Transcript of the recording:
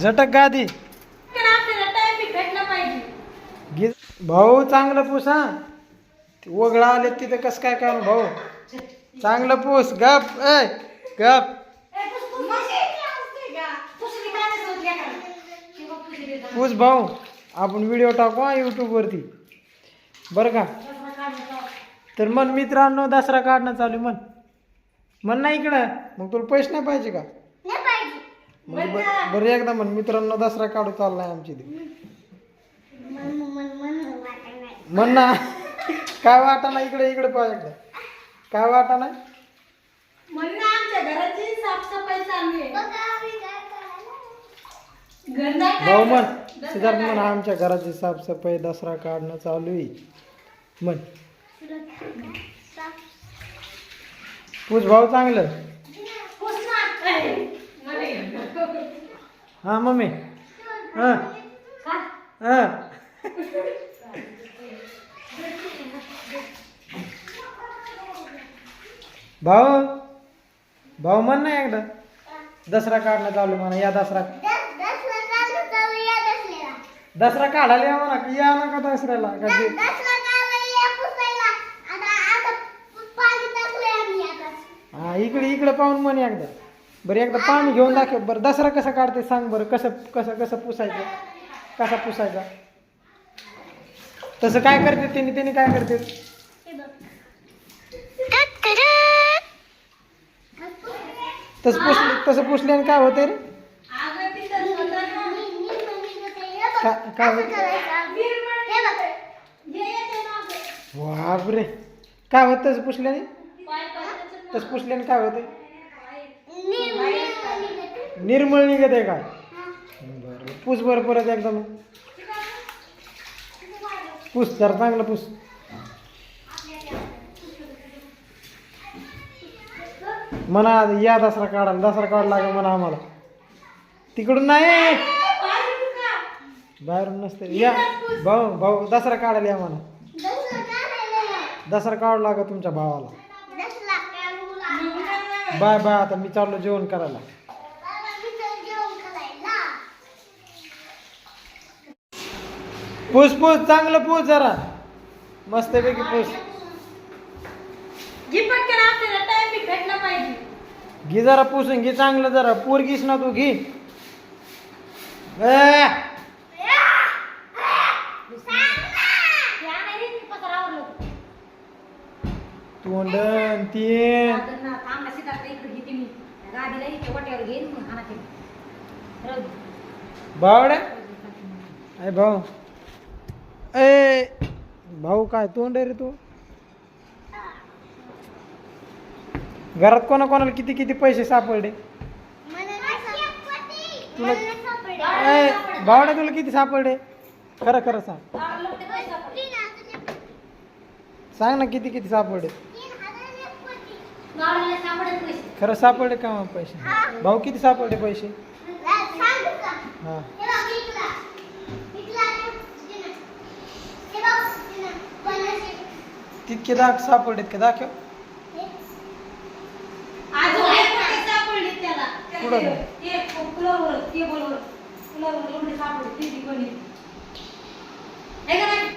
झटक गादी. पण आपल्याला टाइम भेटला पाहिजे. घे भाऊ चांगलं पूस हा? ते वगळा आले तिथं कसं काय काय भाऊ? चांगलं पूस गप ए गप. पूस भाऊ आपण व्हिडिओ टाकू हा यूट्यूबवरती बरं का? तर मन मित्रांनो दसरा काढणं चालू आहे, मन मन नाही इकडं. मग तुला पैसे नाही पाहिजे का? मग ब- बरं एकदा म्हण मित्रांनो दसरा काढू चाललाय आमची ते. म्हण ना. काय वाटा ना इकडे इकडे पाहिजे एकदा. काय वाटा ना म्हणून आमच्या घराची साफसफाई चालू आहे. घर नाही भाऊ म्हण. सिद्धार्थ म्हण आमच्या घराची साफसफाई दसरा काढणं चालू आहे. म्हण. पूज भाऊ चांगलं पुसणार आहे. नाही. हा मम्मी. हां. हां. भाऊ भाऊ म्हण ना एकदा. दसरा काढणं चालू म्हणा या दसरा. दसरा काढायला या म्हणा की या ना का दसऱ्याला. का हा इकडे इकडे पाहून म्हण एकदा. बरं एकदा पाणी घेऊन दाखव. बरं दसरा कसा काढते सांग बरं कसं कसं कसं पुसायचं? कसा पुसायचा? तसं काय करते त्यांनी त्यांनी काय करते? तसं पुस तसं पुसल्याने काय होते रे? काय होते हे येते काय होत तसं पुसल्याने? पाय पाण्याचं तसं पुसल्याने काय होते निर्मळ निघत आहे काय? बरं पुस बरं परत एकदा मग. पुस जरा चांगलं पुस. म्हणा या दसरा काढा दसरा काढ लागेल म्हणा आम्हाला. तिकडून नाही? बाहेरून नसते. या भाऊ भाऊ दसरा काढायला या म्हणा. दसरा काढू लागा तुमच्या भावाला. बाय बाय आता मी चाललो जेवण करायला. पूस पूस चांगलं पूस जरा. मस्तपैकी पूस. घे पटकन आपल्याला टाइम भेटला पाहिजे. घे जरा पुसून घे चांगलं जरा. पोरगीस ना तू घे. ए, तोंडन तीन. बावड्या? अय भाऊ. ए भाऊ काय तोंड आहे रे तू? घरात कोणा कोणाला किती किती पैसे सापडले? तुला ए बावड्या तुला किती सापडले? खरं खरं सांग. सांग ना किती किती सापडले? खरं सापडले का मग पैसे? भाऊ किती सापडले पैसे? हा. तितके दाख सापडलेत का? दाखव. अजून एक सापडले त्याला? कुठं? ते फुलावर टेबलवर. फुलावर एवढे सापडले किती कोणी हे का नाही?